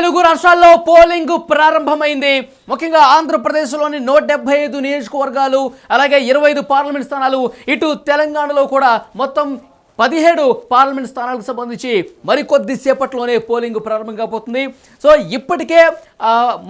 తెలుగు రాష్ట్రాల్లో పోలింగ్ ప్రారంభమైంది. ముఖ్యంగా ఆంధ్రప్రదేశ్లోని నూట డెబ్బై ఐదు నియోజకవర్గాలు అలాగే ఇరవై ఐదు పార్లమెంట్ స్థానాలు ఇటు తెలంగాణలో కూడా మొత్తం పదిహేడు పార్లమెంట్ స్థానాలకు సంబంధించి మరికొద్ది సేపట్లోనే పోలింగ్ ప్రారంభం కాబోతుంది. సో ఇప్పటికే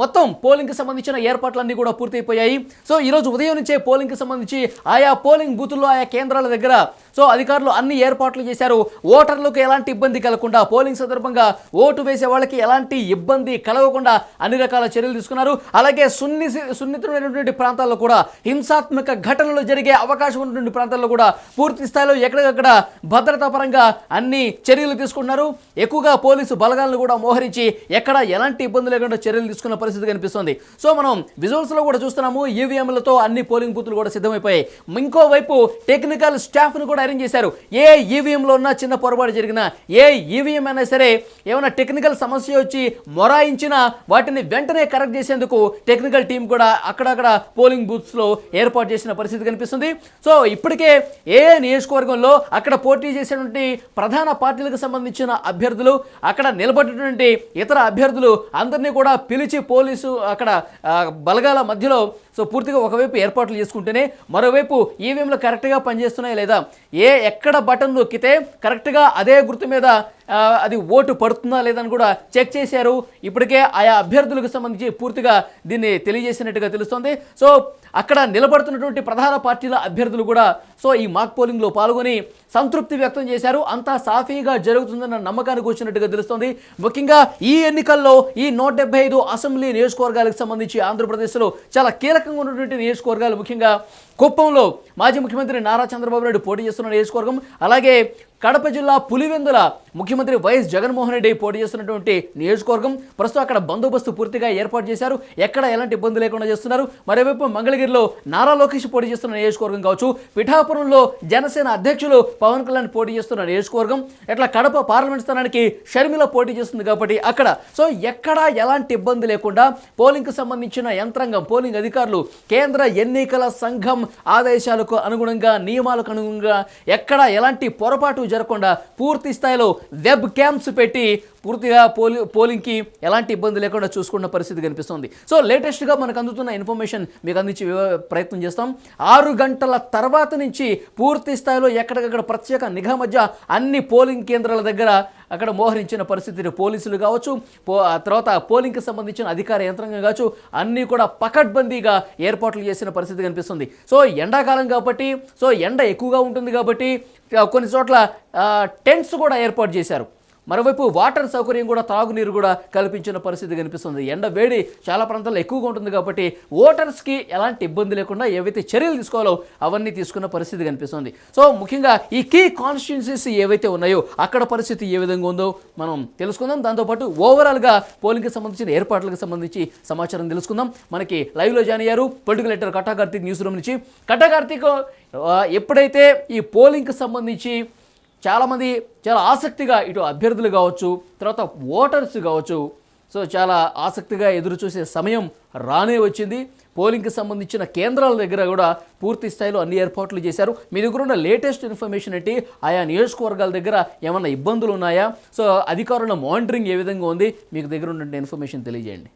మొత్తం పోలింగ్కి సంబంధించిన ఏర్పాట్లన్నీ కూడా పూర్తయిపోయాయి. సో ఈరోజు ఉదయం నుంచే పోలింగ్కి సంబంధించి ఆయా పోలింగ్ బూతుల్లో ఆయా కేంద్రాల దగ్గర సో అధికారులు అన్ని ఏర్పాట్లు చేశారు. ఓటర్లకు ఎలాంటి ఇబ్బంది కలగకుండా పోలింగ్ సందర్భంగా ఓటు వేసే వాళ్ళకి ఎలాంటి ఇబ్బంది కలగకుండా అన్ని రకాల చర్యలు తీసుకున్నారు. అలాగే సున్ని సున్నితమైనటువంటి ప్రాంతాల్లో కూడా హింసాత్మక ఘటనలు జరిగే అవకాశం ఉన్నటువంటి ప్రాంతాల్లో కూడా పూర్తి స్థాయిలో ఎక్కడికక్కడ భద్రతా పరంగా అన్ని చర్యలు తీసుకున్నారు ఎక్కువగా పోలీసు బలగాలను కూడా మోహరించి ఎక్కడ ఎలాంటి ఇబ్బంది లేకుండా చర్యలు తీసుకున్న పరిస్థితి కనిపిస్తుంది. సో మనం విజువల్స్లో కూడా చూస్తున్నాము ఈవీఎంలతో అన్ని పోలింగ్ బూత్లు కూడా సిద్ధమైపోయాయి. ఇంకోవైపు టెక్నికల్ స్టాఫ్ను కూడా అరేంజ్ చేశారు. ఏ ఈవీఎంలో లో ఉన్నా చిన్న పొరపాటు జరిగినా ఏ ఈవీఎం అయినా సరే ఏమైనా టెక్నికల్ సమస్య వచ్చి మొరాయించినా వాటిని వెంటనే కరెక్ట్ చేసేందుకు టెక్నికల్ టీం కూడా అక్కడక్కడ పోలింగ్ బూత్స్లో ఏర్పాటు చేసిన పరిస్థితి కనిపిస్తుంది. సో ఇప్పటికే ఏ నియోజకవర్గంలో అక్కడ పోటీ చేసినటువంటి ప్రధాన పార్టీలకు సంబంధించిన అభ్యర్థులు అక్కడ నిలబడినటువంటి ఇతర అభ్యర్థులు అందరినీ కూడా పిలిచి పోలీసు అక్కడ బలగాల మధ్యలో సో పూర్తిగా ఒకవైపు ఏర్పాట్లు చేసుకుంటేనే మరోవైపు ఈవీఎంలు కరెక్ట్గా పనిచేస్తున్నాయా లేదా? ఏ ఎక్కడ బటన్ నొక్కితే కరెక్ట్గా అదే గుర్తు మీద అది ఓటు పడుతుందా లేదని కూడా చెక్ చేశారు. ఇప్పటికే ఆయా అభ్యర్థులకు సంబంధించి పూర్తిగా దీన్ని తెలియజేసినట్టుగా తెలుస్తోంది. సో అక్కడ నిలబడుతున్నటువంటి ప్రధాన పార్టీల అభ్యర్థులు కూడా సో ఈ మాక్ పోలింగ్లో పాల్గొని సంతృప్తి వ్యక్తం చేశారు. అంతా సాఫీగా జరుగుతుందన్న నమ్మకానికి వచ్చినట్టుగా తెలుస్తోంది. ముఖ్యంగా ఈ ఎన్నికల్లో ఈ నూట డెబ్బై ఐదు అసెంబ్లీ నియోజకవర్గాలకు సంబంధించి ఆంధ్రప్రదేశ్లో చాలా కీలకంగా ఉన్నటువంటి నియోజకవర్గాలు ముఖ్యంగా కుప్పంలో మాజీ ముఖ్యమంత్రి నారా చంద్రబాబు నాయుడు పోటీ చేస్తున్న నియోజకవర్గం అలాగే కడప జిల్లా పులివెందుల ముఖ్యమంత్రి వైఎస్ జగన్మోహన్ రెడ్డి పోటీ చేస్తున్నటువంటి నియోజకవర్గం ప్రస్తుతం అక్కడ బందోబస్తు పూర్తిగా ఏర్పాటు చేశారు. ఎక్కడ ఎలాంటి ఇబ్బంది లేకుండా చేస్తున్నారు. మరోవైపు మంగళగిరిలో నారా లోకేష్ పోటీ చేస్తున్న నియోజకవర్గం కావచ్చు. పిఠాపురంలో జనసేన అధ్యక్షులు పవన్ కళ్యాణ్ పోటీ చేస్తున్న నియోజకవర్గం. ఇట్లా కడప పార్లమెంట్ స్థానానికి షర్మిల పోటీ చేస్తుంది కాబట్టి అక్కడ. సో ఎక్కడ ఎలాంటి ఇబ్బంది లేకుండా పోలింగ్కు సంబంధించిన యంత్రాంగం పోలింగ్ అధికారులు కేంద్ర ఎన్నికల సంఘం ఆదేశాలకు అనుగుణంగా నియమాలకు అనుగుణంగా ఎక్కడ ఎలాంటి పొరపాటు జరగకుండా పూర్తి స్థాయిలో వెబ్ క్యాంప్స్ పెట్టి పూర్తిగా పోలి పోలింగ్కి ఎలాంటి ఇబ్బంది లేకుండా చూసుకున్న పరిస్థితి కనిపిస్తుంది. సో లేటెస్ట్గా మనకు అందుతున్న ఇన్ఫర్మేషన్ మీకు అందించి ప్రయత్నం చేస్తాం. ఆరు గంటల తర్వాత నుంచి పూర్తి స్థాయిలో ఎక్కడికక్కడ ప్రత్యేక నిఘా మధ్య అన్ని పోలింగ్ కేంద్రాల దగ్గర అక్కడ మోహరించిన పరిస్థితిని పోలీసులు కావచ్చు పో ఆ తర్వాత పోలింగ్కి సంబంధించిన అధికార యంత్రాంగం కావచ్చు అన్నీ కూడా పకడ్బందీగా ఏర్పాట్లు చేసిన పరిస్థితి కనిపిస్తుంది. సో ఎండాకాలం కాబట్టి సో ఎండ ఎక్కువగా ఉంటుంది కాబట్టి కొన్ని చోట్ల టెంట్స్ కూడా ఏర్పాటు చేశారు. మరోవైపు వాటర్ సౌకర్యం కూడా తాగునీరు కూడా కల్పించిన పరిస్థితి కనిపిస్తుంది. ఎండ వేడి చాలా ప్రాంతాల్లో ఎక్కువగా ఉంటుంది కాబట్టి ఓటర్స్కి ఎలాంటి ఇబ్బంది లేకుండా ఏవైతే చర్యలు తీసుకోవాలో అవన్నీ తీసుకున్న పరిస్థితి కనిపిస్తుంది. సో ముఖ్యంగా ఈ కీ కాన్స్టిట్యున్సీస్ ఏవైతే ఉన్నాయో అక్కడ పరిస్థితి ఏ విధంగా ఉందో మనం తెలుసుకుందాం. దాంతోపాటు ఓవరాల్గా పోలింగ్కి సంబంధించిన ఏర్పాట్లకు సంబంధించి సమాచారం తెలుసుకుందాం. మనకి లైవ్లో జాయిన్ అయ్యారు political editor Katta Karthik news room నుంచి. కట్టా కార్తీక్ ఎప్పుడైతే ఈ పోలింగ్కి సంబంధించి చాలామంది చాలా ఆసక్తిగా ఇటు అభ్యర్థులు కావచ్చు తర్వాత ఓటర్స్ కావచ్చు. సో చాలా ఆసక్తిగా ఎదురు చూసే సమయం రానే వచ్చింది. పోలింగ్కి సంబంధించిన కేంద్రాల దగ్గర కూడా పూర్తి స్థాయిలో అన్ని ఏర్పాట్లు చేశారు. మీ దగ్గర ఉన్న లేటెస్ట్ ఇన్ఫర్మేషన్ ఏంటి? ఆయా నియోజకవర్గాల దగ్గర ఏమైనా ఇబ్బందులు ఉన్నాయా? సో అధికారుల మానిటరింగ్ ఏ విధంగా ఉంది? మీకు దగ్గర ఉన్న ఇన్ఫర్మేషన్ తెలియజేయండి.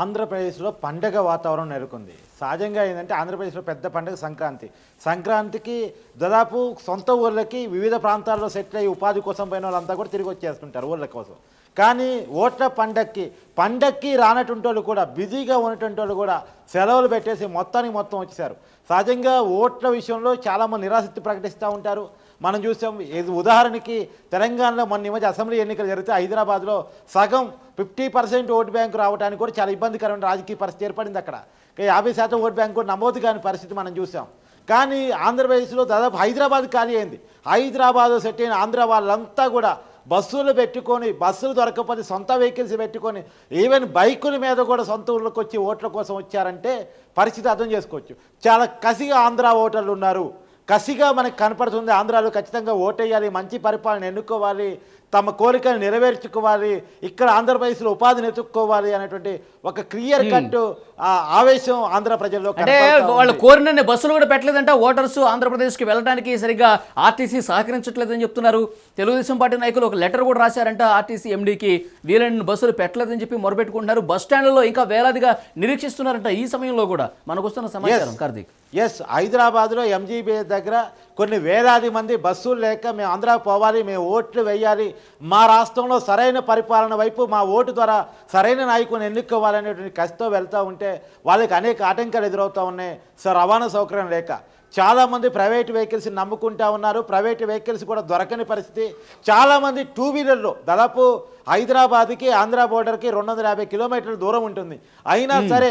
ఆంధ్రప్రదేశ్లో పండగ వాతావరణం నెలకొంది. సహజంగా ఏంటంటే ఆంధ్రప్రదేశ్లో పెద్ద పండగ సంక్రాంతి. సంక్రాంతికి దాదాపు సొంత ఊళ్ళకి వివిధ ప్రాంతాల్లో సెటిల్ అయ్యి ఉపాధి కోసం పోయిన వాళ్ళంతా కూడా తిరిగి వచ్చేస్తుంటారు ఊళ్ళ కోసం. కానీ ఓట్ల పండక్కి పండక్కి రానటువంటి వాళ్ళు కూడా బిజీగా ఉన్నటువంటి వాళ్ళు కూడా సెలవులు పెట్టేసి మొత్తానికి మొత్తం వచ్చేసారు సహజంగా ఓట్ల విషయంలో చాలామంది నిరాసక్తి ప్రకటిస్తూ ఉంటారు. మనం చూసాం ఇది ఉదాహరణకి తెలంగాణలో మొన్న ఈ మధ్య అసెంబ్లీ ఎన్నికలు జరిగితే హైదరాబాద్లో సగం ఫిఫ్టీ పర్సెంట్ ఓటు బ్యాంకు రావడానికి కూడా చాలా ఇబ్బందికరమైన రాజకీయ పరిస్థితి ఏర్పడింది అక్కడ. యాభై శాతం ఓటు బ్యాంకు కూడా నమోదు కాని పరిస్థితి మనం చూసాం. కానీ ఆంధ్రప్రదేశ్లో దాదాపు హైదరాబాద్ ఖాళీ అయింది. హైదరాబాద్ సెట్ అయిన ఆంధ్ర వాళ్ళంతా కూడా బస్సులు పెట్టుకొని బస్సులు దొరకకపోతే సొంత వెహికల్స్ పెట్టుకొని ఈవెన్ బైకుల మీద కూడా సొంత ఊళ్ళకి వచ్చి ఓట్ల కోసం వచ్చారంటే పరిస్థితి అర్థం చేసుకోవచ్చు. చాలా కసిగా ఆంధ్ర ఓటర్లు ఉన్నారు. కసిగా మనకు కనపడుతుంది. ఆంధ్రాలో ఖచ్చితంగా ఓటేయాలి మంచి పరిపాలన ఎన్నుకోవాలి. తమ కోరికను నెరవేర్చుకోవాలి ఇక్కడ ఆంధ్రప్రదేశ్లో ఉపాధిని ఎత్తుక్కోవాలి అనేటువంటి ఒక క్లియర్ కట్ ఆవేశం ఆంధ్ర ప్రజల్లో అంటే వాళ్ళు. కోరినన్ని బస్సులు కూడా పెట్టలేదంట ఓటర్స్ ఆంధ్రప్రదేశ్కి వెళ్ళడానికి సరిగ్గా ఆర్టీసీ సహకరించట్లేదని చెప్తున్నారు. తెలుగుదేశం పార్టీ నాయకులు ఒక లెటర్ కూడా రాశారంట ఆర్టీసీ ఎండీకి వీలైన బస్సులు పెట్టలేదని చెప్పి మొరపెట్టుకుంటున్నారు. బస్ స్టాండ్లలో ఇంకా వేలాదిగా నిరీక్షిస్తున్నారంట ఈ సమయంలో కూడా. మనకు వస్తున్న సమాచారం కార్తీక్. ఎస్ హైదరాబాద్లో ఎంజీబీ దగ్గర కొన్ని వేలాది మంది బస్సులు లేక మేము ఆంధ్ర పోవాలి మేము ఓట్లు వేయాలి. మా రాష్ట్రంలో సరైన పరిపాలన వైపు మా ఓటు ద్వారా సరైన నాయకుని ఎన్నుకోవాలనేటువంటి కసితో వెళ్తూ ఉంటే వాళ్ళకి అనేక ఆటంకాలు ఎదురవుతూ ఉన్నాయి. సో రవాణా సౌకర్యం లేక చాలామంది ప్రైవేట్ వెహికల్స్ నమ్ముకుంటా ఉన్నారు. ప్రైవేట్ వెహికల్స్ కూడా దొరకని పరిస్థితి. చాలామంది టూ వీలర్లో దాదాపు హైదరాబాద్కి ఆంధ్ర బోర్డర్కి రెండు వందల యాభై కిలోమీటర్ల దూరం ఉంటుంది. అయినా సరే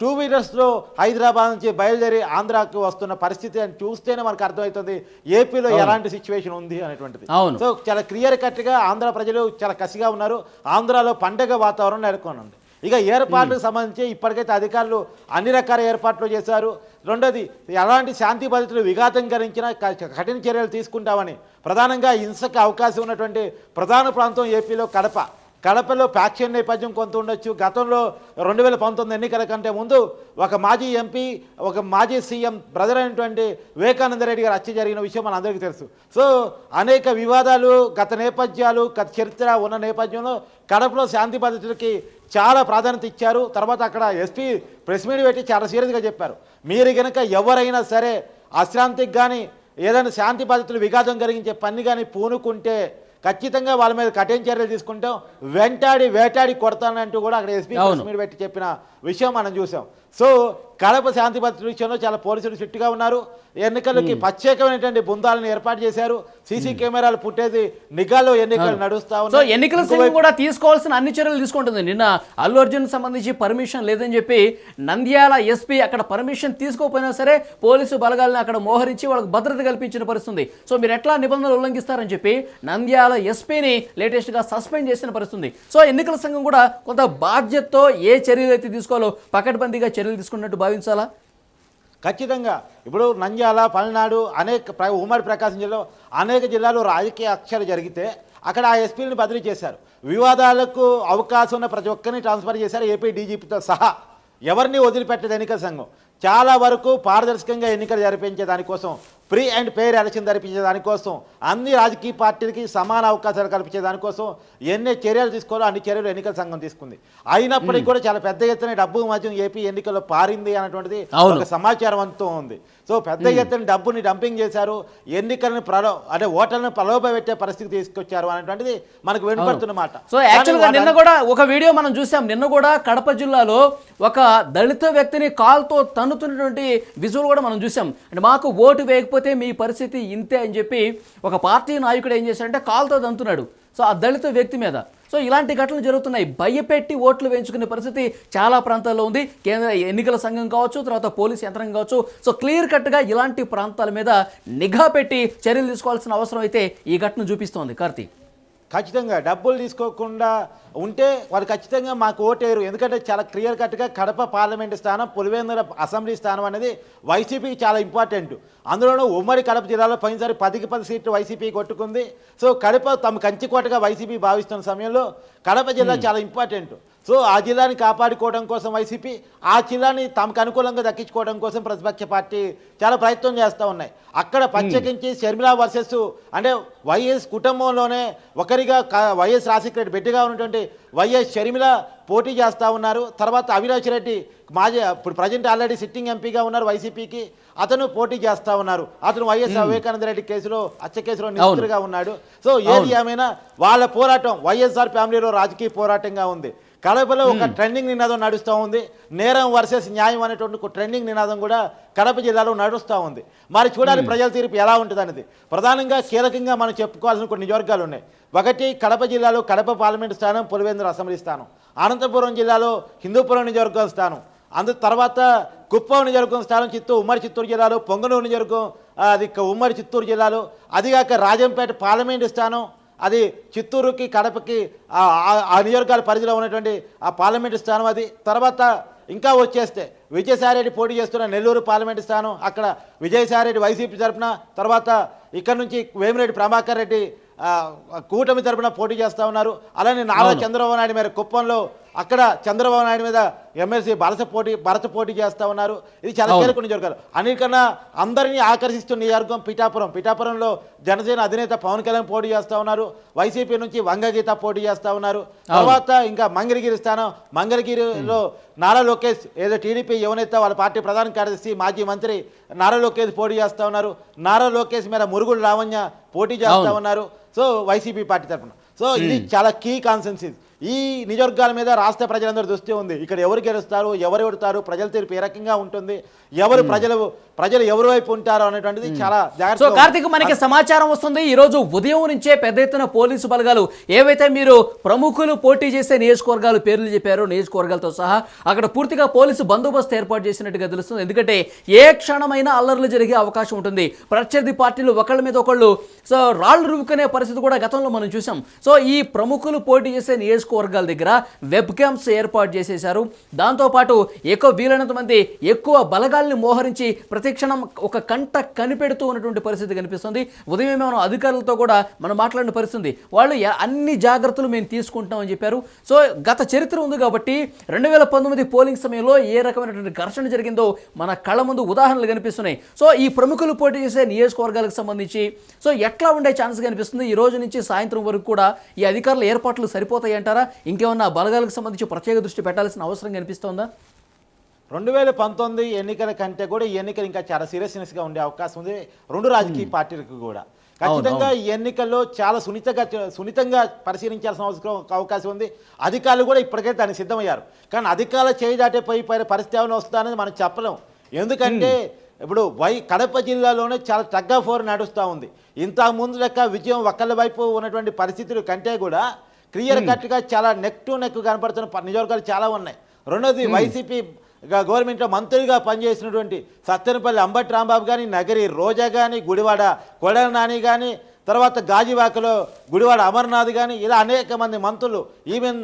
టూ వీలర్స్లో హైదరాబాద్ నుంచి బయలుదేరి ఆంధ్రాకి వస్తున్న పరిస్థితి అని చూస్తేనే మనకు అర్థమవుతుంది ఏపీలో ఎలాంటి సిచ్యువేషన్ ఉంది అనేటువంటిది. సో చాలా క్లియర్ కట్గా ఆంధ్ర ప్రజలు చాలా కసిగా ఉన్నారు. ఆంధ్రాలో పండగ వాతావరణం నెలకొని ఉంది ఇక ఏర్పాట్లకు సంబంధించి ఇప్పటికైతే అధికారులు అన్ని రకాల ఏర్పాట్లు చేశారు. రెండోది ఎలాంటి శాంతి భద్రతలు విఘాతం కలిగించినా కఠిన చర్యలు తీసుకుంటామని ప్రధానంగా హింసకు అవకాశం ఉన్నటువంటి ప్రధాన ప్రాంతం ఏపీలో కడప. కడపలో ఫ్యాక్షన్ నేపథ్యం కొంత ఉండొచ్చు. గతంలో రెండు వేల పంతొమ్మిది ఎన్నికల కంటే ముందు ఒక మాజీ ఎంపీ ఒక మాజీ సీఎం బ్రదర్ అయినటువంటి వివేకానంద రెడ్డి గారు హత్య జరిగిన విషయం మన అందరికీ తెలుసు. సో అనేక వివాదాలు గత నేపథ్యాలు గత చరిత్ర ఉన్న నేపథ్యంలో కడపలో శాంతి భద్రతలకి చాలా ప్రాధాన్యత ఇచ్చారు. తర్వాత అక్కడ ఎస్పీ ప్రెస్ మీట్ పెట్టి చాలా సీరియస్గా చెప్పారు. మీరు కనుక ఎవరైనా సరే అశాంతికి కానీ ఏదైనా శాంతి భద్రతలు విఘాతం కలిగించే పని కానీ పూనుకుంటే ఖచ్చితంగా వాళ్ళ మీద కఠిన చర్యలు తీసుకుంటాం. వెంటాడి వేటాడి కొడతానంటూ కూడా అక్కడ ఎస్పీ మీట్ పెట్టి చెప్పిన విషయం మనం చూసాం. సో కడప శాంతి భద్రత విషయంలో చాలా పోలీసులు స్ట్రిక్ట్గా ఉన్నారు. ఎన్నికలకి ప్రత్యేకమైనటువంటి బృందాలను ఏర్పాటు చేశారు. సీసీ కెమెరాలు పుట్టేది నిఘాలో ఎన్నికలు నడుస్తా సో ఉన్నాయి. ఎన్నికల సంఘం కూడా తీసుకోవాల్సిన అన్ని చర్యలు తీసుకుంటుంది. నిన్న అల్లు అర్జున్ సంబంధించి పర్మిషన్ లేదని చెప్పి నంద్యాల ఎస్పీ అక్కడ పర్మిషన్ తీసుకోకపోయినా సరే పోలీసు బలగాలను అక్కడ మోహరించి వాళ్ళకి భద్రత కల్పించిన పరిస్థితి సో మీరు ఎట్లా నిబంధనలు ఉల్లంఘిస్తారని చెప్పి నంద్యాల ఎస్పీని లేటెస్ట్గా సస్పెండ్ చేసిన పరిస్థితి సో ఎన్నికల సంఘం కూడా కొంత బాధ్యతతో ఏ చర్యలు అయితే తీసుకోవాలో పకడ్బందీగా చర్యలు తీసుకున్నట్టు భావించాలా? ఖచ్చితంగా. ఇప్పుడు నంద్యాల పల్నాడు అనేక ప్ర- ఉమ్మడి ప్రకాశం జిల్లాలో అనేక జిల్లాలో రాజకీయ అక్షరాలు జరిగితే అక్కడ ఆ ఎస్పీలను బదిలీ చేశారు. వివాదాలకు అవకాశం ఉన్న ప్రతి ఒక్కరిని ట్రాన్స్ఫర్ చేశారు ఏపీ డీజీపీతో సహా. ఎవరిని వదిలిపెట్టదు ఎన్నికల సంఘం. చాలా వరకు పారదర్శకంగా ఎన్నికలు జరిపించే దానికోసం ప్రీ అండ్ పేర్ ఎలక్షన్ జరిపించే దానికోసం అన్ని రాజకీయ పార్టీలకి సమాన అవకాశాలు కల్పించే దానికోసం ఎన్ని చర్యలు తీసుకోవాలో అన్ని చర్యలు ఎన్నికల సంఘం తీసుకుంది. అయినప్పటికీ కూడా చాలా పెద్ద ఎత్తున డబ్బు మధ్యం ఏపీ ఎన్నికల్లో పారింది అన్నటువంటిది అవును. ఒక సమాచారం అంతా ఉంది. సో పెద్ద ఎత్తున డబ్బుని డంపింగ్ చేశారు ఎన్నికలను ప్రలో అంటే ఓటర్లను ప్రలోభపెట్టే పరిస్థితి తీసుకొచ్చారు అనేటువంటిది మనకు వినపడుతున్న మాట. సో యాక్చువల్గా నిన్న కూడా ఒక వీడియో మనం చూసాం. నిన్న కూడా కడప జిల్లాలో ఒక దళిత వ్యక్తిని కాల్తో తన్నుతున్నటువంటి విజువల్ కూడా మనం చూసాం. అంటే మాకు ఓటు వేయకపోతే మీ పరిస్థితి ఇంతే అని చెప్పి ఒక పార్టీ నాయకుడు ఏం చేశాడంటే కాల్తో దంతున్నాడు. సో ఆ దళిత వ్యక్తి మీద. సో ఇలాంటి ఘటనలు జరుగుతున్నాయి. భయపెట్టి ఓట్లు వేయించుకునే పరిస్థితి చాలా ప్రాంతాల్లో ఉంది. కేంద్ర ఎన్నికల సంఘం కావచ్చు తర్వాత పోలీస్ యంత్రాంగం కావచ్చు. సో క్లియర్ కట్గా ఇలాంటి ప్రాంతాల మీద నిఘా పెట్టి చర్యలు తీసుకోవాల్సిన అవసరం అయితే ఈ ఘటన చూపిస్తోంది. కార్తీక్. ఖచ్చితంగా డబ్బులు తీసుకోకుండా ఉంటే వాళ్ళు ఖచ్చితంగా మాకు ఓటేరు ఎందుకంటే చాలా క్లియర్ కట్గా కడప పార్లమెంటు స్థానం పులివెందుల అసెంబ్లీ స్థానం అనేది వైసీపీకి చాలా ఇంపార్టెంట్. అందులోనూ ఉమ్మడి కడప జిల్లాలో పోయినసారి పదికి పది సీట్లు వైసీపీ కొట్టుకుంది. సో కడప తమ కంచికోటగా వైసీపీ భావిస్తున్న సమయంలో కడప జిల్లా చాలా ఇంపార్టెంట్. సో ఆ జిల్లాని కాపాడుకోవడం కోసం వైసీపీ ఆ జిల్లాని తమకు అనుకూలంగా దక్కించుకోవడం కోసం ప్రతిపక్ష పార్టీ చాలా ప్రయత్నం చేస్తూ ఉన్నాయి. అక్కడ ప్రత్యేకించి షర్మిల వర్సెస్ అంటే వైఎస్ కుటుంబంలోనే ఒకరిగా వైఎస్ రాజశేఖర రెడ్డి బిడ్డగా ఉన్నటువంటి వైఎస్ షర్మిల పోటీ చేస్తూ ఉన్నారు. తర్వాత అవినాష్ రెడ్డి మాజీ ఇప్పుడు ప్రజెంట్ ఆల్రెడీ సిట్టింగ్ ఎంపీగా ఉన్నారు వైసీపీకి. అతను పోటీ చేస్తూ ఉన్నారు. అతను వైఎస్ వివేకానంద రెడ్డి కేసులో హత్య కేసులో నిందితుడిగా ఉన్నాడు. సో ఏది ఏమైనా వాళ్ళ పోరాటం వైఎస్ఆర్ ఫ్యామిలీలో రాజకీయ పోరాటంగా ఉంది. కడపలో ఒక ట్రెండింగ్ నినాదం నడుస్తూ ఉంది. నేరం వర్సెస్ న్యాయం అనేటువంటి ఒక ట్రెండింగ్ నినాదం కూడా కడప జిల్లాలో నడుస్తూ ఉంది. మరి చూడాలి ప్రజల తీర్పు ఎలా ఉంటుంది అనేది ప్రధానంగా కీలకంగా మనం చెప్పుకోవాల్సిన కొన్ని నియోజకాలు ఉన్నాయి. ఒకటి కడప జిల్లాలో కడప పార్లమెంట్ స్థానం పులివెందుల అసెంబ్లీ స్థానం. అనంతపురం జిల్లాలో హిందూపురం నియోజకవర్గం స్థానం. అందు తర్వాత కుప్పం నియోజకవర్గం స్థానం చిత్తూరు ఉమ్మడి చిత్తూరు జిల్లాలో పొంగనూరు నియోజకవర్గం అది ఉమ్మడి చిత్తూరు జిల్లాలో. అదిగాక రాజంపేట పార్లమెంటు స్థానం అది చిత్తూరుకి కడపకి ఆ- నియోజకవర్గాల పరిధిలో ఉన్నటువంటి ఆ పార్లమెంటు స్థానం అది. తర్వాత ఇంకా వచ్చేస్తే విజయసాయిరెడ్డి పోటీ చేస్తున్న నెల్లూరు పార్లమెంటు స్థానం అక్కడ విజయసాయిరెడ్డి వైసీపీ తరపున తర్వాత ఇక్కడ నుంచి వేమిరెడ్డి ప్రభాకర్ రెడ్డి కూటమి తరపున పోటీ చేస్తా ఉన్నారు. అలానే నారా చంద్రబాబు నాయుడు మీద కుప్పంలో అక్కడ చంద్రబాబు నాయుడు మీద ఎమ్మెల్సీ భరత పోటీ భరత పోటీ చేస్తా ఉన్నారు. ఇది చాలా. కీలక నియోజకవర్గాలు. అన్నిటికన్నా అందరినీ ఆకర్షిస్తున్న నియోజకవర్గం పిఠాపురం. పిఠాపురంలో జనసేన అధినేత పవన్ కళ్యాణ్ పోటీ చేస్తా ఉన్నారు. వైసీపీ నుంచి వంగగీత పోటీ చేస్తా ఉన్నారు. తర్వాత ఇంకా మంగళగిరి స్థానం. మంగళగిరిలో నారా లోకేష్ ఏదో టీడీపీ యువనేత వాళ్ళ పార్టీ ప్రధాన కార్యదర్శి మాజీ మంత్రి నారా లోకేష్ పోటీ చేస్తా ఉన్నారు. నారా లోకేష్ మీద మురుగుడు లావణ్య పోటీ చేస్తా. ఉన్నారు. సో వైసీపీ పార్టీ తరఫున. సో ఇది చాలా కీ కాన్సెన్సీస్ ఈ నియోజకవర్గాల మీద రాష్ట్ర ప్రజలందరూ దృష్టి ఉంది. ఇక్కడ ఎవరు గెలుస్తారు ఎవరు ఓడుతారు ప్రజల తీర్పు ఏ రకంగా ఉంటుంది ఎవరు ప్రజలు ప్రజలు ఎవరి వైపు ఉంటారు అనేటువంటిది చాలా సో కార్తీక్ మనకి సమాచారం వస్తుంది. ఈ రోజు ఉదయం నుంచే పెద్ద ఎత్తున పోలీసు బలగాలు ఏవైతే మీరు ప్రముఖులు పోటీ చేసే నియోజకవర్గాలు పేర్లు చెప్పారో నియోజకవర్గాలతో సహా అక్కడ పూర్తిగా పోలీసు బందోబస్తు ఏర్పాటు చేసినట్టుగా తెలుస్తుంది. ఎందుకంటే ఏ క్షణమైనా అల్లర్లు జరిగే అవకాశం ఉంటుంది. ప్రత్యర్థి పార్టీలు ఒకళ్ళ మీద ఒకళ్ళు సో రాళ్ళు రువ్వుకునే పరిస్థితి కూడా గతంలో మనం చూసాం. సో ఈ ప్రముఖులు పోటీ చేసే నియోజకవర్గాల దగ్గర వెబ్ క్యాంప్స్ ఏర్పాటు చేసేశారు. దాంతోపాటు ఎక్కువ వీలైనంత మంది ఎక్కువ బలగాల్ని మోహరించి ప్రతిక్షణం ఒక కంట కనిపెడుతూ ఉన్నటువంటి పరిస్థితి కనిపిస్తుంది. ఉదయం మనం అధికారులతో కూడా మనం మాట్లాడిన పరిస్థితి వాళ్ళు అన్ని జాగ్రత్తలు మేము తీసుకుంటామని చెప్పారు. సో గత చరిత్ర ఉంది కాబట్టి రెండు వేల పంతొమ్మిది పోలింగ్ సమయంలో ఏ రకమైనటువంటి ఘర్షణ జరిగిందో మన కళ్ళ ముందు ఉదాహరణలు కనిపిస్తున్నాయి. సో ఈ ప్రముఖులు పోటీ చేసే నియోజకవర్గాలకు సంబంధించి సో ఎట్లా ఉండే ఛాన్స్ కనిపిస్తుంది? ఈ రోజు నుంచి సాయంత్రం వరకు కూడా ఈ అధికారుల ఏర్పాట్లు సరిపోతాయి అంటారా? ఇంకేమన్నా బలగాలకు సంబంధించి ప్రత్యేక దృష్టి పెట్టాల్సిన అవసరం కనిపిస్తోందా? రెండు వేల పంతొమ్మిది ఎన్నికల కంటే కూడా ఈ ఎన్నికలు ఇంకా చాలా సీరియస్నెస్గా ఉండే అవకాశం ఉంది. రెండు రాజకీయ పార్టీలకు కూడా. ఖచ్చితంగా ఈ ఎన్నికల్లో చాలా సున్నితంగా సున్నితంగా పరిశీలించాల్సిన అవసరం అవకాశం ఉంది. అధికారులు కూడా ఇప్పటికే దానికి సిద్ధమయ్యారు. కానీ అధికారులు చేయి దాటే పోయి పరి- పరిస్థితి ఏమైనా వస్తుందా అనేది మనం చెప్పలేం. ఎందుకంటే ఇప్పుడు వై కడప జిల్లాలోనే చాలా తగ్గ ఫోర్ నడుస్తూ ఉంది. ఇంత ముందు లెక్క విజయం ఒక్కళ్ళ వైపు ఉన్నటువంటి పరిస్థితులు కంటే కూడా క్లియర్ కట్గా చాలా నెక్ టు నెక్ కనపడుతున్న నియోజకవర్గాలు చాలా ఉన్నాయి. రెండోది వైసీపీ గా- గవర్నమెంట్లో మంత్రిగా పనిచేసినటువంటి సత్తెనపల్లి అంబటి రాంబాబు కానీ నగరి రోజా కానీ గుడివాడ కొడల నాని కానీ తర్వాత గాజువాకలో గుడివాడ అమర్నాథ్ కానీ ఇలా అనేక మంది మంత్రులు ఈవెన్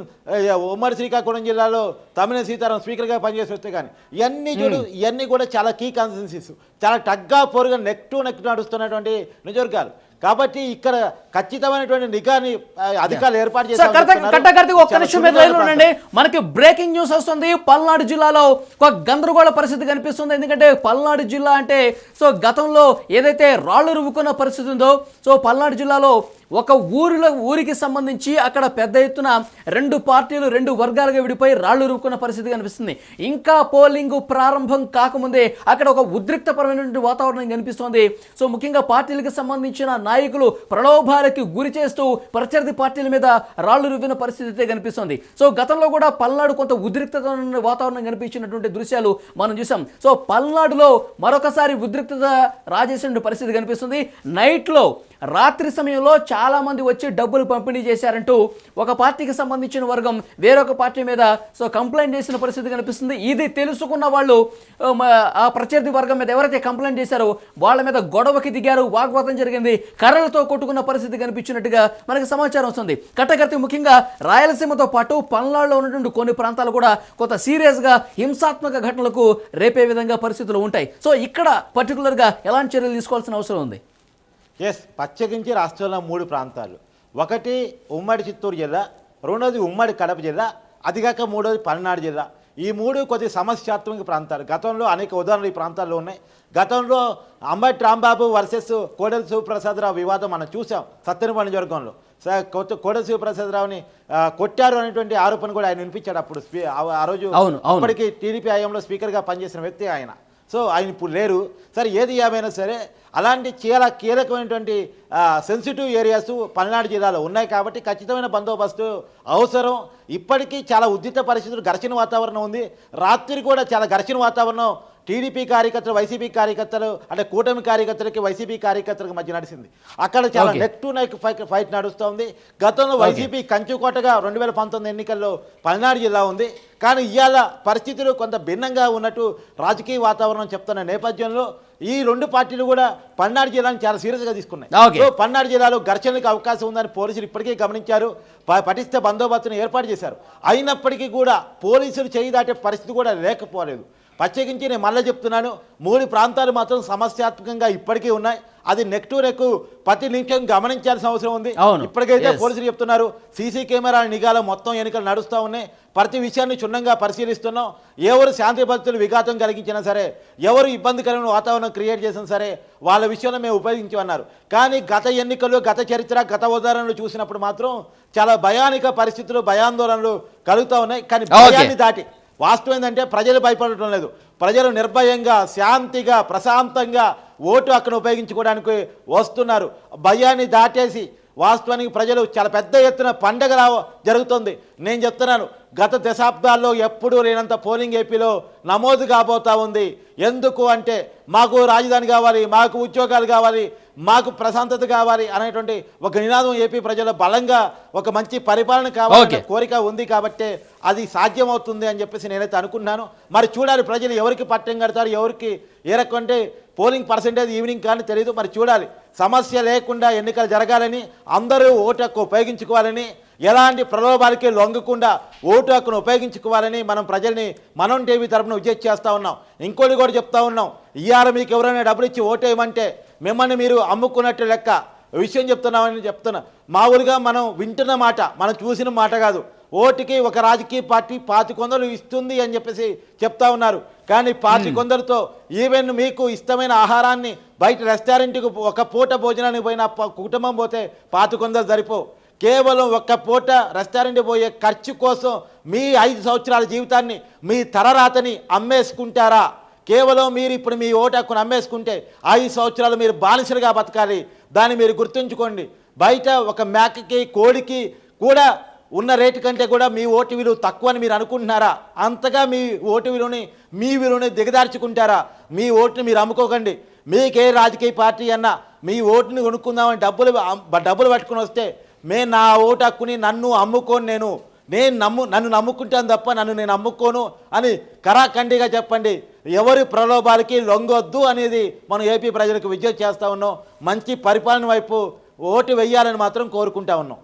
ఉమ్మడి శ్రీకాకుళం జిల్లాలో తమిళ సీతారాం స్పీకర్గా పనిచేసి వస్తే కానీ ఇవన్నీ చూడు ఇవన్నీ కూడా చాలా కీ కాన్సెన్సీస్ చాలా టగ్గా పోరుగా నెక్ టు నెక్ నడుస్తున్నటువంటి నియోజకవర్గాలు. కాబట్టి ఇక్కడ ఖచ్చితమైనటువంటి నిఘాని అధికారులు ఏర్పాటు కార్తీక్ ఒక్క నిమిషం మీద ఉండండి. మనకి బ్రేకింగ్ న్యూస్ వస్తుంది. పల్నాడు జిల్లాలో ఒక గందరగోళ పరిస్థితి కనిపిస్తుంది. ఎందుకంటే పల్నాడు జిల్లా అంటే సో గతంలో ఏదైతే రాళ్ళు రువ్వుకున్న పరిస్థితి ఉందో సో పల్నాడు జిల్లాలో ఒక ఊరిలో ఊరికి సంబంధించి అక్కడ పెద్ద ఎత్తున రెండు పార్టీలు రెండు వర్గాలుగా విడిపోయి రాళ్ళు రూపుకున్న పరిస్థితి కనిపిస్తుంది. ఇంకా పోలింగ్ ప్రారంభం కాకముందే అక్కడ ఒక ఉద్రిక్తపరమైనటువంటి వాతావరణం కనిపిస్తోంది. సో ముఖ్యంగా పార్టీలకు సంబంధించిన నాయకులు ప్రలోభాలకి గురి చేస్తూ ప్రత్యర్థి పార్టీల మీద రాళ్ళు రువ్విన పరిస్థితి అయితే కనిపిస్తుంది. సో గతంలో కూడా పల్నాడు కొంత ఉద్రిక్తత వాతావరణం కనిపించినటువంటి దృశ్యాలు మనం చూసాం సో పల్నాడులో మరొకసారి ఉద్రిక్తత రాజేసిన పరిస్థితి కనిపిస్తుంది. నైట్లో రాత్రి సమయంలో చాలామంది వచ్చి డబ్బులు పంపిణీ చేశారంటూ ఒక పార్టీకి సంబంధించిన వర్గం వేరొక పార్టీ మీద సో కంప్లైంట్ చేసిన పరిస్థితి కనిపిస్తుంది. ఇది తెలుసుకున్న వాళ్ళు ఆ, ఆ ప్రత్యర్థి వర్గం మీద ఎవరైతే కంప్లైంట్ చేశారో వాళ్ళ మీద గొడవకి దిగారు వాగ్వాదం జరిగింది కర్రలతో కొట్టుకున్న పరిస్థితి కనిపించినట్టుగా మనకి సమాచారం వస్తుంది. కట్టకర్తి ముఖ్యంగా రాయలసీమతో పాటు పల్నాడులో ఉన్నటువంటి కొన్ని ప్రాంతాలు కూడా కొంత సీరియస్గా హింసాత్మక ఘటనలకు రేపే విధంగా పరిస్థితులు ఉంటాయి. సో ఇక్కడ పర్టికులర్గా ఎలాంటి చర్యలు తీసుకోవాల్సిన అవసరం ఉంది? ఎస్ ప్రత్యేకించి రాష్ట్రంలో మూడు ప్రాంతాలు. ఒకటి ఉమ్మడి చిత్తూరు జిల్లా రెండోది ఉమ్మడి కడప జిల్లా అదిగాక మూడోది పల్నాడు జిల్లా. ఈ మూడు కొద్ది సమస్యాత్మక ప్రాంతాలు. గతంలో అనేక ఉదాహరణలు ఈ ప్రాంతాల్లో ఉన్నాయి. గతంలో అంబటి రాంబాబు వర్సెస్ కోడెల శివప్రసాదరావు వివాదం మనం చూసాం సత్యనపల్లి నియోజకవర్గంలో స- కొత్త కోడెల శివప్రసాదరావుని కొట్టారు అనేటువంటి ఆరోపణ కూడా ఆయన వినిపించాడు అప్పుడు ఆ- రోజు. అప్పటికి టీడీపీ హయాంలో స్పీకర్గా పనిచేసిన వ్యక్తి ఆయన. సో ఆయన ఇప్పుడు లేరు. సరే ఏది ఏమైనా సరే అలాంటి చాలా కీలకమైనటువంటి సెన్సిటివ్ ఏరియాస్ పల్నాడు జిల్లాలో ఉన్నాయి కాబట్టి ఖచ్చితమైన బందోబస్తు అవసరం. ఇప్పటికీ చాలా ఉద్దిత పరిస్థితులు ఘర్షణ వాతావరణం ఉంది. రాత్రి కూడా చాలా ఘర్షణ వాతావరణం టీడీపీ కార్యకర్తలు వైసీపీ కార్యకర్తలు అంటే కూటమి కార్యకర్తలకి వైసీపీ కార్యకర్తలకు మధ్య నడిచింది అక్కడ చాలా. Neck to neck fight fight నడుస్తోంది. గతంలో వైసీపీ కంచుకోటగా రెండు వేల పంతొమ్మిది ఎన్నికల్లో పల్నాడు జిల్లా ఉంది. కానీ ఇవాళ పరిస్థితులు కొంత భిన్నంగా ఉన్నట్టు రాజకీయ వాతావరణం చెప్తున్న నేపథ్యంలో ఈ రెండు పార్టీలు కూడా పల్నాడు జిల్లాను చాలా సీరియస్గా తీసుకున్నాయి. సో పల్నాడు జిల్లాలో ఘర్షణలకు అవకాశం ఉందని పోలీసులు ఇప్పటికే గమనించారు. ప- పటిష్ట బందోబస్తును ఏర్పాటు చేశారు. అయినప్పటికీ కూడా పోలీసులు చేయి దాటే పరిస్థితి కూడా లేకపోలేదు. ప్రత్యేకించి నేను మళ్ళీ చెప్తున్నాను మూడు ప్రాంతాలు మాత్రం సమస్యాత్మకంగా ఇప్పటికీ ఉన్నాయి అది నెక్ టు నెక్ ప్రతి నిమిషం గమనించాల్సిన అవసరం ఉంది. ఇప్పటికైతే. పోలీసులు చెప్తున్నారు సీసీ కెమెరాల నిఘాలో మొత్తం ఎన్నికలు నడుస్తూ ఉన్నాయి ప్రతి విషయాన్ని క్షుణ్ణంగా పరిశీలిస్తున్నాం ఎవరు శాంతి భద్రతలు విఘాతం కలిగించినా సరే ఎవరు ఇబ్బందికరమైన వాతావరణం క్రియేట్ చేసినా సరే వాళ్ళ విషయంలో మేము ఉపయోగించమన్నారు కానీ గత ఎన్నికలు గత చరిత్ర గత ఉదాహరణలు చూసినప్పుడు మాత్రం చాలా భయానిక పరిస్థితులు భయాందోళనలు కలుగుతూ ఉన్నాయి కానీ. భయాన్ని దాటి వాస్తవం ఏంటంటే ప్రజలు భయపడటం లేదు. ప్రజలు నిర్భయంగా శాంతిగా ప్రశాంతంగా ఓటు అక్కడ ఉపయోగించుకోవడానికి వస్తున్నారు. భయాన్ని దాటేసి వాస్తవానికి ప్రజలు చాలా పెద్ద ఎత్తున పండగ జరుగుతుంది. నేను చెప్తున్నాను గత దశాబ్దాల్లో ఎప్పుడూ లేనంత పోలింగ్ ఏపీలో నమోదు కాబోతా ఉంది. ఎందుకు అంటే మాకు రాజధాని కావాలి మాకు ఉద్యోగాలు కావాలి మాకు ప్రశాంతత కావాలి అనేటువంటి ఒక నినాదం ఏపీ ప్రజల బలంగా ఒక మంచి పరిపాలన కావాలనే Okay. కోరిక ఉంది కాబట్టి అది సాధ్యమవుతుంది అని చెప్పేసి నేనైతే అనుకున్నాను మరి చూడాలి ప్రజలు ఎవరికి పట్టం కడతారు ఎవరికి ఏ రకం అంటే పోలింగ్ పర్సంటేజ్ ఈవినింగ్ కానీ తెలియదు మరి చూడాలి. సమస్య లేకుండా ఎన్నికలు జరగాలని అందరూ ఓటు హక్కు ఉపయోగించుకోవాలని ఎలాంటి ప్రలోభాలకి లొంగకుండా ఓటు హక్కును ఉపయోగించుకోవాలని మనం ప్రజల్ని మనం టీవీ తరఫున విజయ్ చేస్తూ ఉన్నాం. ఇంకోటి కూడా చెప్తా ఉన్నాం. ఇవాళ మీకు ఎవరైనా డబ్బులు ఇచ్చి ఓటేయమంటే మిమ్మల్ని మీరు అమ్ముకున్నట్టు లెక్క. విషయం చెప్తున్నామని చెప్తున్నా. మామూలుగా మనం వింటున్న మాట మనం చూసిన మాట కాదు. ఓటుకి ఒక రాజకీయ పార్టీ పాతికొందలు ఇస్తుంది అని చెప్పేసి చెప్తా ఉన్నారు. కానీ పాతి కొందరితో ఈవెన్ మీకు ఇష్టమైన ఆహారాన్ని బయట రెస్టారెంట్కి ఒక పూట భోజనానికి పోయిన కుటుంబం పోతే పాతి కొందరు సరిపో కేవలం ఒక్క పూట రెస్టారెంట్ పోయే ఖర్చు కోసం మీ ఐదు సంవత్సరాల జీవితాన్ని మీ తరరాతని అమ్మేసుకుంటారా? కేవలం మీరు ఇప్పుడు మీ ఓటు హక్కును అమ్మేసుకుంటే ఐదు సంవత్సరాలు మీరు బానిసలుగా బతకాలి. దాన్ని మీరు గుర్తుంచుకోండి. బయట ఒక మేకకి కోడికి కూడా ఉన్న రేటు కంటే కూడా మీ ఓటు విలువ తక్కువ అని మీరు అనుకుంటున్నారా? అంతగా మీ ఓటు విలువని మీ విలువని దిగదార్చుకుంటారా? మీ ఓటుని మీరు అమ్ముకోకండి. మీకే రాజకీయ పార్టీ అన్నా మీ ఓటుని కొనుక్కుందామని డబ్బులు డబ్బులు పట్టుకుని వస్తే మే నా ఓటు హక్కుని నన్ను అమ్ముకోను నేను. నేను నమ్ము నన్ను నమ్ముకుంటాను తప్ప నన్ను నేను అమ్ముకోను అని కరాఖండిగా చెప్పండి. ఎవరి ప్రలోభాలకి లొంగొద్దు అనేది మనం ఏపీ ప్రజలకు విజ్ఞప్తి చేస్తూ ఉన్నాం. మంచి పరిపాలన వైపు ఓటు వెయ్యాలని మాత్రం కోరుకుంటా ఉన్నాం.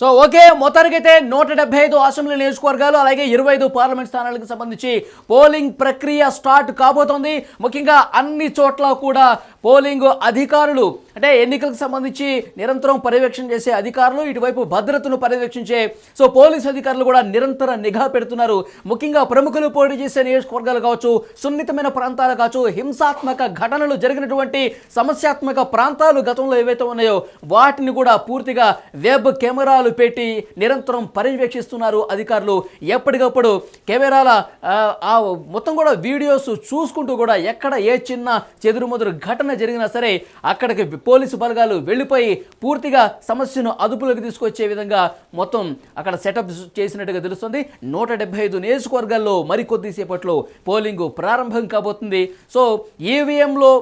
సో ఓకే మొత్తానికైతే నూట డెబ్బై ఐదు అసెంబ్లీ నియోజకవర్గాలు అలాగే ఇరవై ఐదు పార్లమెంట్ స్థానాలకు సంబంధించి పోలింగ్ ప్రక్రియ స్టార్ట్ కాబోతోంది. ముఖ్యంగా అన్ని చోట్ల కూడా పోలింగ్ అధికారులు అంటే ఎన్నికలకు సంబంధించి నిరంతరం పర్యవేక్షణ చేసే అధికారులు ఇటువైపు భద్రతను పర్యవేక్షించే సో పోలీస్ అధికారులు కూడా నిరంతర నిఘా పెడుతున్నారు. ముఖ్యంగా ప్రముఖులు పోటీ చేసే నియోజకవర్గాలు కావచ్చు సున్నితమైన ప్రాంతాలు కావచ్చు హింసాత్మక ఘటనలు జరిగినటువంటి సమస్యాత్మక ప్రాంతాలు గతంలో ఏవైతే ఉన్నాయో వాటిని కూడా పూర్తిగా వెబ్ కెమెరాలు పెట్టి నిరంతరం పర్యవేక్షిస్తున్నారు అధికారులు. ఎప్పటికప్పుడు కెమెరాల ఆ, మొత్తం కూడా వీడియోస్ చూసుకుంటూ కూడా ఎక్కడ ఏ చిన్న చెదురుమదురు ఘటన జరిగినా సరే అక్కడికి పోలీసు బలగాలు వెళ్ళిపోయి పూర్తిగా సమస్యను అదుపులోకి తీసుకొచ్చే విధంగా మొత్తం అక్కడ సెటప్ చేసినట్టుగా తెలుస్తుంది. నూట డెబ్బై ఐదు నియోజకవర్గాల్లో మరికొద్దిసేపట్లో పోలింగ్ ప్రారంభం కాబోతుంది. సో ఈవీఎంలో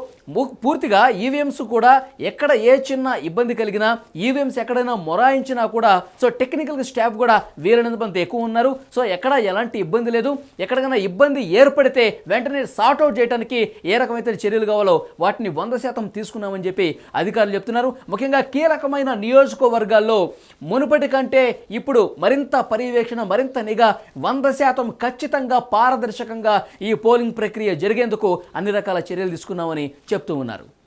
పూర్తిగా ఈవీఎంస్ కూడా ఎక్కడ ఏ చిన్న ఇబ్బంది కలిగినా ఈవీఎంస్ ఎక్కడైనా మొరాయించినా కూడా సో టెక్నికల్ స్టాఫ్ కూడా వీలైనంత ఎక్కువ ఉన్నారు. సో ఎక్కడ ఎలాంటి ఇబ్బంది లేదు. ఎక్కడికైనా ఇబ్బంది ఏర్పడితే వెంటనే సార్ట్ అవుట్ చేయడానికి ఏ రకమైన చర్యలు కావాలో వాటిని వంద శాతం తీసుకున్నామని చెప్పి అధికారులు చెప్తున్నారు. ముఖ్యంగా కీలకమైన నియోజకవర్గాల్లో మునుపటి కంటే ఇప్పుడు మరింత పర్యవేక్షణ మరింత నిఘా వంద శాతం ఖచ్చితంగా పారదర్శకంగా ఈ పోలింగ్ ప్రక్రియ జరిగేందుకు అన్ని రకాల చర్యలు తీసుకున్నామని చెప్తూ ఉన్నారు.